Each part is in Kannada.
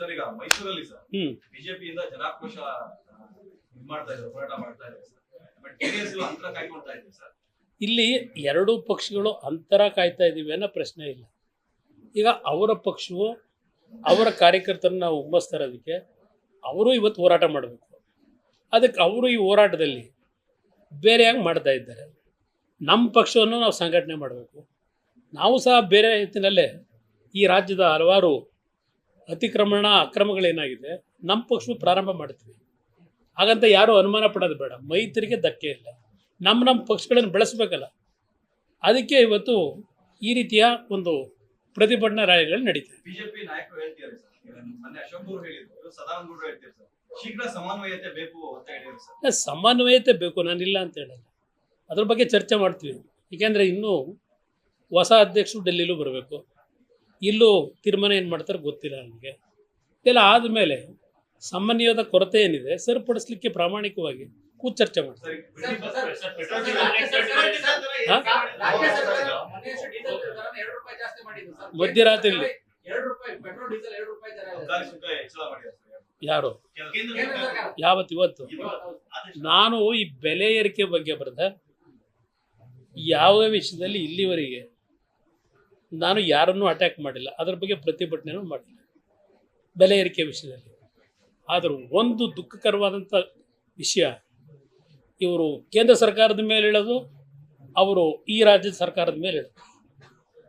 ಸರ್ ಈಗ ಮೈಸೂರಲ್ಲಿ ಸರ್ ಬಿಜೆಪಿಯಿಂದ ಜನಾಕ್ರೋಶ ಆ, ಮಾಡ್ತಾ ಇದ್ದಾರೆ ಹೋರಾಟ ಮಾಡ್ತಾ ಇದ್ದಾರೆ ಸರ್. ಬಟ್ ಜೆಡಿಎಸ್ ಅಂತರ ಕಾಯ್ಕೊಳ್ತಾ ಇದ್ದೀವಿ ಸರ್. ಇಲ್ಲಿ ಎರಡೂ ಪಕ್ಷಗಳು ಅಂತರ ಕಾಯ್ತಾ ಇದ್ದೀವಿ ಅನ್ನೋ ಪ್ರಶ್ನೆ ಇಲ್ಲ. ಈಗ ಅವರ ಪಕ್ಷವು ಅವರ ಕಾರ್ಯಕರ್ತರನ್ನ ನಾವು ಹುಮ್ಮಸ್ತಾ ಇರೋದಕ್ಕೆ ಅವರು ಇವತ್ತು ಹೋರಾಟ ಮಾಡಬೇಕು. ಅದಕ್ಕೆ ಅವರು ಈ ಹೋರಾಟದಲ್ಲಿ ಬೇರೆಯಾಗಿ ಮಾಡ್ತಾ ಇದ್ದಾರೆ? ನಮ್ಮ ಪಕ್ಷವನ್ನು ನಾವು ಸಂಘಟನೆ ಮಾಡಬೇಕು. ನಾವು ಸಹ ಬೇರೆ ರೀತಿಯಲ್ಲೇ ಈ ರಾಜ್ಯದ ಹಲವಾರು ಅತಿಕ್ರಮಣ ಅಕ್ರಮಗಳೇನಾಗಿದೆ? ನಮ್ಮ ಪಕ್ಷವು ಪ್ರಾರಂಭ ಮಾಡ್ತೀವಿ. ಹಾಗಂತ ಯಾರೂ ಅನುಮಾನ ಪಡೋದು ಬೇಡ. ಮೈತ್ರಿಗೆ ಧಕ್ಕೆ ಇಲ್ಲ. ನಮ್ಮ ನಮ್ಮ ಪಕ್ಷಗಳನ್ನು ಬೆಳೆಸಬೇಕಲ್ಲ. ಅದಕ್ಕೆ ಇವತ್ತು ಈ ರೀತಿಯ ಒಂದು ಪ್ರತಿಭಟನಾ ರ್ಯಾಲಿಗಳು ನಡೀತಿದೆ. ಬಿಜೆಪಿ ನಾಯಕರು ಸರ್. ಹೇಳಿದ್ರು. ಸದಾನಂದ ಸರ್. ಶೀಘ್ರ ಸಮನ್ವಯತೆ ಬೇಕು ಅಂತ ಹೇಳಿದ್ರು ಸರ್. ಅಲ್ಲ, ಸಮನ್ವಯತೆ ಬೇಕು. ನಾನಿಲ್ಲ ಅಂತ ಹೇಳಲ್ಲ. ಅದ್ರ ಬಗ್ಗೆ ಚರ್ಚೆ ಮಾಡ್ತೀವಿ. ಏಕೆಂದರೆ ಇನ್ನೂ ಹೊಸ ಅಧ್ಯಕ್ಷರು ಡೆಲ್ಲಿಲೂ ಬರಬೇಕು. ಇಲ್ಲೂ ತೀರ್ಮಾನ ಏನು ಮಾಡ್ತಾರೆ ಗೊತ್ತಿಲ್ಲ ನನಗೆ ಇದೆಲ್ಲ ಆದಮೇಲೆ ಸಮನ್ವಯದ ಕೊರತೆ ಏನಿದೆ, ಸರಿಪಡಿಸ್ಲಿಕ್ಕೆ ಪ್ರಾಮಾಣಿಕವಾಗಿ ಕೂತ್ ಚರ್ಚೆ ಮಾಡ್ತಾರೆ ಮಧ್ಯರಾತ್ರಿ ಯಾರು. ಯಾವತ್ತು ಇವತ್ತು ನಾನು ಈ ಬೆಲೆ ಏರಿಕೆ ಬಗ್ಗೆ ಬರೆದ, ಯಾವ ವಿಷಯದಲ್ಲಿ ಇಲ್ಲಿವರೆಗೆ ನಾನು ಯಾರನ್ನೂ ಅಟ್ಯಾಕ್ ಮಾಡಿಲ್ಲ. ಅದರ ಬಗ್ಗೆ ಪ್ರತಿಭಟನೆನೂ ಮಾಡಿಲ್ಲ. ಬೆಲೆ ಏರಿಕೆ ವಿಷಯದಲ್ಲಿ. ಆದರೂ ಒಂದು ದುಃಖಕರವಾದಂಥ ವಿಷಯ, ಇವರು ಕೇಂದ್ರ ಸರ್ಕಾರದ ಮೇಲೆ ಹೇಳೋದು ಅವರು ಈ ರಾಜ್ಯದ ಸರ್ಕಾರದ ಮೇಲೆ ಹೇಳೋದು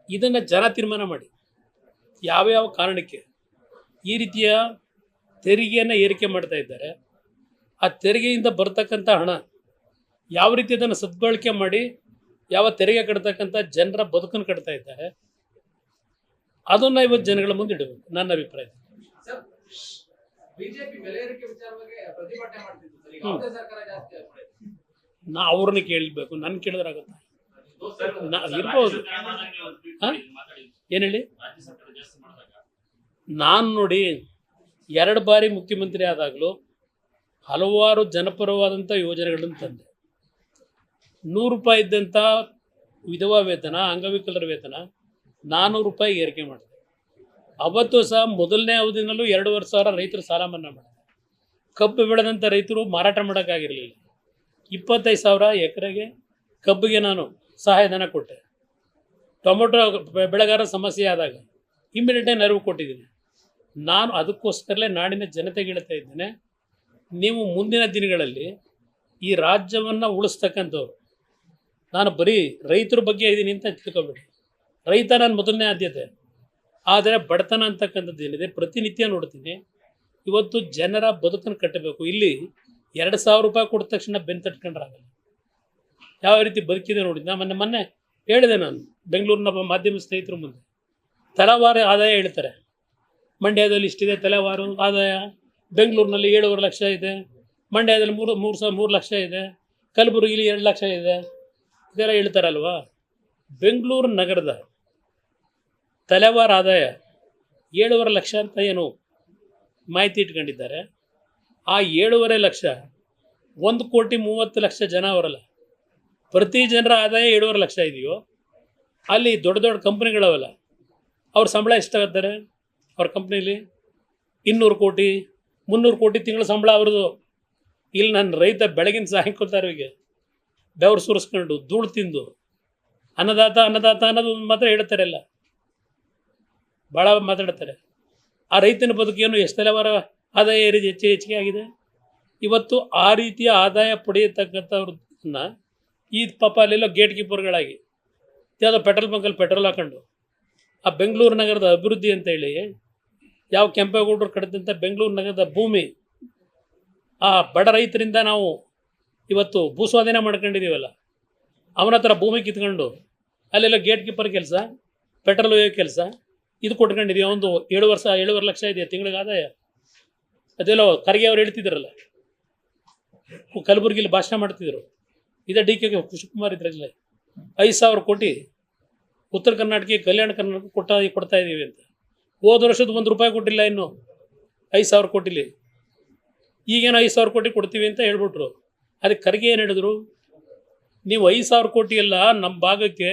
ಇದನ್ನು ಜನ ತೀರ್ಮಾನ ಮಾಡಿ. ಯಾವ್ಯಾವ ಕಾರಣಕ್ಕೆ ಈ ರೀತಿಯ ತೆರಿಗೆಯನ್ನು ಏರಿಕೆ ಮಾಡ್ತಾ ಇದ್ದಾರೆ, ಆ ತೆರಿಗೆಯಿಂದ ಬರ್ತಕ್ಕಂಥ ಹಣ ಯಾವ ರೀತಿ ಅದನ್ನು ಸದ್ಬಳಕೆ ಮಾಡಿ, ಯಾವ ತೆರಿಗೆ ಕಟ್ತಕ್ಕಂಥ ಜನರ ಬದುಕನ್ನು ಕಟ್ತಾ ಇದ್ದಾರೆ ಅದನ್ನು ಇವತ್ತು ಜನಗಳ ಮುಂದೆ ಇಡಬೇಕು ನನ್ನ ಅಭಿಪ್ರಾಯ. ನಾ ಅವ್ರನ್ನ ಕೇಳಬೇಕು ನನ್ ಕೇಳಿದ್ರೆ ಆಗುತ್ತೆ? ನಾ ಇರ್ಬೋದು? ಏನು ಹೇಳಿ ನಾನು ನೋಡಿ ಎರಡು ಬಾರಿ ಮುಖ್ಯಮಂತ್ರಿ ಆದಾಗಲೂ ಹಲವಾರು ಜನಪರವಾದಂಥ ಯೋಜನೆಗಳನ್ನು ತಂದೆ. ನೂರು ರೂಪಾಯಿ ಇದ್ದಂಥ ವಿಧವಾ ವೇತನ ಅಂಗವಿಕಲರ ವೇತನ ನಾನ್ನೂರು ರೂಪಾಯಿ ಏರಿಕೆ ಮಾಡಿದೆ. ಅವತ್ತು ಸಹ ಮೊದಲನೇ ಅವಧಿನಲ್ಲೂ ಎರಡೂವರೆ ಸಾವಿರ ರೈತರು ಸಾಲ ಮನ್ನಾ ಮಾಡಿದೆ ಕಬ್ಬು ಬೆಳೆದಂಥ ರೈತರು ಮಾರಾಟ ಮಾಡೋಕ್ಕಾಗಿರಲಿಲ್ಲ. ಇಪ್ಪತ್ತೈದು ಸಾವಿರ ಎಕರೆಗೆ ಕಬ್ಬಿಗೆ ನಾನು ಸಹಾಯಧನ ಕೊಟ್ಟೆ. ಟೊಮೊಟೊ ಬೆಳೆಗಾರ ಸಮಸ್ಯೆ ಆದಾಗ ಇಮ್ಮಿಡಿಯೇಟಾಗಿ ನೆರವು ಕೊಟ್ಟಿದ್ದೀನಿ. ನಾನು ಅದಕ್ಕೋಸ್ಕರಲೇ ನಾಡಿನ ಜನತೆಗೆ ಹೇಳ್ತಾ ಇದ್ದೇನೆ, ನೀವು ಮುಂದಿನ ದಿನಗಳಲ್ಲಿ ಈ ರಾಜ್ಯವನ್ನು ಉಳಿಸ್ತಕ್ಕಂಥವ್ರು. ನಾನು ಬರೀ ರೈತರ ಬಗ್ಗೆ ಇದ್ದೀನಿ ಅಂತ ತಿಳ್ಕೊಬೇಡಿ. ರೈತ ನನ್ನ ಮೊದಲನೇ ಆದ್ಯತೆ. ಆದರೆ ಬಡತನ ಅಂತಕ್ಕಂಥದ್ದು ಏನಿದೆ? ಪ್ರತಿನಿತ್ಯ ನೋಡ್ತೀನಿ. ಇವತ್ತು ಜನರ ಬದುಕನ್ನು ಕಟ್ಟಬೇಕು. ಇಲ್ಲಿ ಎರಡು ಸಾವಿರ ರೂಪಾಯಿ ಕೊಟ್ಟ ತಕ್ಷಣ ಬೆನ್ನು ತಟ್ಕೊಂಡ್ರಾಗಲ್ಲ. ಯಾವ ರೀತಿ ಬದುಕಿದೆ ನೋಡಿ. ನಾ ಮೊನ್ನೆ ಮೊನ್ನೆ ಹೇಳಿದೆ ನಾನು ಬೆಂಗಳೂರಿನ ಮಾಧ್ಯಮ ಸ್ನೇಹಿತರ ಮುಂದೆ. ತಲವಾರು ಆದಾಯ ಹೇಳ್ತಾರೆ. ಮಂಡ್ಯದಲ್ಲಿ ಇಷ್ಟಿದೆ ತಲೆವಾರು ಆದಾಯ. ಬೆಂಗಳೂರಿನಲ್ಲಿ ಏಳುವರೆ ಲಕ್ಷ ಇದೆ. ಮಂಡ್ಯದಲ್ಲಿ ಮೂರು ಮೂರು ಸಾವಿರ ಮೂರು ಲಕ್ಷ ಇದೆ. ಕಲಬುರಗಿಲಿ ಎರಡು ಲಕ್ಷ ಇದೆ. ಇದೆಲ್ಲ ಹೇಳ್ತಾರಲ್ವಾ? ಬೆಂಗಳೂರು ನಗರದ ತಲೆವಾರ ಆದಾಯ ಏಳುವರೆ ಲಕ್ಷ ಅಂತ ಏನು ಮಾಹಿತಿ ಇಟ್ಕೊಂಡಿದ್ದಾರೆ. ಆ ಏಳುವರೆ ಲಕ್ಷ ಒಂದು ಕೋಟಿ ಮೂವತ್ತು ಲಕ್ಷ ಜನ ಅವರಲ್ಲ. ಪ್ರತಿ ಜನರ ಆದಾಯ ಏಳುವರೆ ಲಕ್ಷ ಇದೆಯೋ, ಅಲ್ಲಿ ದೊಡ್ಡ ದೊಡ್ಡ ಕಂಪ್ನಿಗಳವಲ್ಲ, ಅವ್ರ ಸಂಬಳ ಎಷ್ಟಾಗುತ್ತಾರೆ ಅವ್ರ ಕಂಪ್ನೀಲಿ? ಇನ್ನೂರು ಕೋಟಿ, ಮುನ್ನೂರು ಕೋಟಿ ತಿಂಗಳ ಸಂಬಳ ಅವ್ರದ್ದು. ಇಲ್ಲಿ ನನ್ನ ರೈತ ಬೆಳಗಿನ ಸಾಯಂಕಾಲದವರೆಗೆ ಬೆವರು ಸುರಿಸ್ಕೊಂಡು ಧೂಳು ತಿಂದು, ಅನ್ನದಾತ ಅನ್ನದಾತ ಅನ್ನೋದು ಮಾತ್ರ ಹೇಳ್ತಾರೆ ಎಲ್ಲ ಭಾಳ ಮಾತಾಡ್ತಾರೆ. ಆ ರೈತನ ಬದುಕೇನು ಎಷ್ಟು ತಲೆವಾರ ಆದಾಯ ಏರಿದೆ ಹೆಚ್ಚು ಹೆಚ್ಚಿಗೆ ಆಗಿದೆ? ಇವತ್ತು ಆ ರೀತಿಯ ಆದಾಯ ಪಡೆಯತಕ್ಕಂಥವ್ರನ್ನ ಈ ಪಾಪ ಅಲ್ಲೆಲ್ಲೋ ಗೇಟ್ ಕೀಪರ್ಗಳಾಗಿ ಯಾವುದೋ ಪೆಟ್ರೋಲ್ ಬಂಕಲ್ಲಿ ಪೆಟ್ರೋಲ್ ಹಾಕೊಂಡು, ಆ ಬೆಂಗಳೂರು ನಗರದ ಅಭಿವೃದ್ಧಿ ಅಂತೇಳಿ ಯಾವ ಕೆಂಪೇಗೌಡರು ಕಟ್ಟಿದಂಥ ಬೆಂಗಳೂರು ನಗರದ ಭೂಮಿ, ಆ ಬಡ ರೈತರಿಂದ ನಾವು ಇವತ್ತು ಭೂಸ್ವಾಧೀನ ಮಾಡ್ಕೊಂಡಿದ್ದೀವಲ್ಲ, ಅವನ ಹತ್ರ ಭೂಮಿ ಕಿತ್ಕೊಂಡು, ಅಲ್ಲೆಲ್ಲ ಗೇಟ್ ಕೀಪರ್ ಕೆಲಸ ಪೆಟ್ರೋಲ್ ಒಯ್ಯೋ ಕೆಲಸ ಇದು ಕೊಟ್ಕೊಂಡಿದ್ದೀವಿ ಒಂದು ಏಳು ವರ್ಷ, ಏಳುವರೆ ಲಕ್ಷ ಇದೆ ತಿಂಗಳಿಗೆ ಆದಾಯ? ಅದೆಲ್ಲ ಖರ್ಗೆ ಅವ್ರು ಹೇಳ್ತಿದ್ರಲ್ಲ. ಕಲಬುರಗಿಲಿ ಭಾಷಣ ಮಾಡ್ತಿದ್ರು. ಇದೇ ಡಿ ಕೆ ಶಿವಕುಮಾರ್ ಇದ್ರಲ್ಲಿ. ಐದು ಸಾವಿರ ಕೋಟಿ ಉತ್ತರ ಕರ್ನಾಟಕ ಕಲ್ಯಾಣ ಕರ್ನಾಟಕ ಕೊಟ್ಟ, ಕೊಡ್ತಾ ಇದ್ದೀವಿ ಅಂತ. ಹೋದ ವರ್ಷದ ಒಂದು ರೂಪಾಯಿ ಕೊಟ್ಟಿಲ್ಲ ಇನ್ನು. ಐದು ಸಾವಿರ ಕೋಟಿಲಿ. ಈಗೇನು ಐದು ಸಾವಿರ ಕೋಟಿ ಕೊಡ್ತೀವಿ ಅಂತ ಹೇಳ್ಬಿಟ್ರು. ಅದಕ್ಕೆ ಖರ್ಗೆ ಏನು ಹೇಳಿದ್ರು? ನೀವು ಐದು ಸಾವಿರ ಕೋಟಿ ಎಲ್ಲ ನಮ್ಮ ಭಾಗಕ್ಕೆ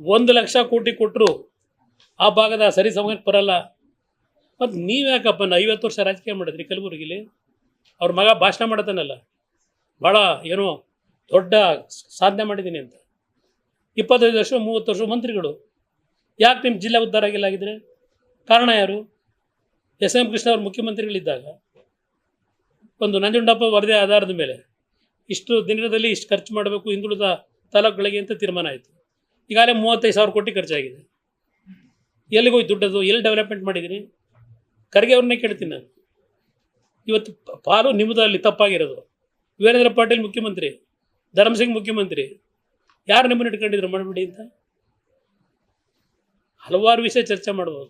ಒಂದು ಲಕ್ಷ ಕೋಟಿ ಕೊಟ್ಟರು ಆ ಭಾಗದ ಸರಿ ಸಮಯಕ್ಕೆ ಬರಲ್ಲ. ಮತ್ತು ನೀವು ಯಾಕಪ್ಪ ಐವತ್ತು ವರ್ಷ ರಾಜಕೀಯ ಮಾಡಿದ್ರಿ ಕಲಬುರಗಿಲಿ ಅವ್ರ ಮಗ ಭಾಷಣ ಮಾಡತಾನಲ್ಲ ಭಾಳ ಏನೋ ದೊಡ್ಡ ಸಾಧನೆ ಮಾಡಿದ್ದೀನಿ ಅಂತ. ಇಪ್ಪತ್ತೈದು ವರ್ಷ, ಮೂವತ್ತು ವರ್ಷ ಮಂತ್ರಿಗಳು. ಯಾಕೆ ನಿಮ್ಮ ಜಿಲ್ಲೆ ಉದ್ಧಾರ ಆಗಿಲ್ಲ ಆಗಿದ್ರೆ? ಕಾರಣ ಯಾರು? ಎಸ್ ಎಂ ಕೃಷ್ಣ ಅವರು ಮುಖ್ಯಮಂತ್ರಿಗಳಿದ್ದಾಗ. ಒಂದು ನಂಜುಂಡಪ್ಪ ವರದಿ ಆಧಾರದ ಮೇಲೆ ಇಷ್ಟು ದಿನದಲ್ಲಿ ಇಷ್ಟು ಖರ್ಚು ಮಾಡಬೇಕು ಹಿಂದುಳಿದ ತಾಲೂಕುಗಳಿಗೆ ಅಂತ ತೀರ್ಮಾನ ಆಯಿತು. ಈಗಾಗಲೇ ಮೂವತ್ತೈದು ಸಾವಿರ ಕೋಟಿ ಖರ್ಚಾಗಿದೆ. ಎಲ್ಲಿಗೆ ಹೋಗಿ ದುಡ್ಡದು, ಎಲ್ಲಿ ಡೆವಲಪ್ಮೆಂಟ್ ಮಾಡಿದ್ದೀನಿ ಖರ್ಗೆ ಅವ್ರನ್ನೇ ಕೇಳ್ತೀನಿ ನಾನು. ಇವತ್ತು ಪಾಲು ನಿಮ್ಮದಲ್ಲಿ ತಪ್ಪಾಗಿರೋದು. ವೀರೇಂದ್ರ ಪಾಟೀಲ್ ಮುಖ್ಯಮಂತ್ರಿ ಧರ್ಮಸಿಂಗ್ ಮುಖ್ಯಮಂತ್ರಿ, ಯಾರು ನಿಮ್ಮನ್ನು ಇಟ್ಕೊಂಡಿದ್ರು ಮಾಡಬೇಡಿ ಅಂತ? ಹಲವಾರು ವಿಷಯ ಚರ್ಚೆ ಮಾಡ್ಬೋದು.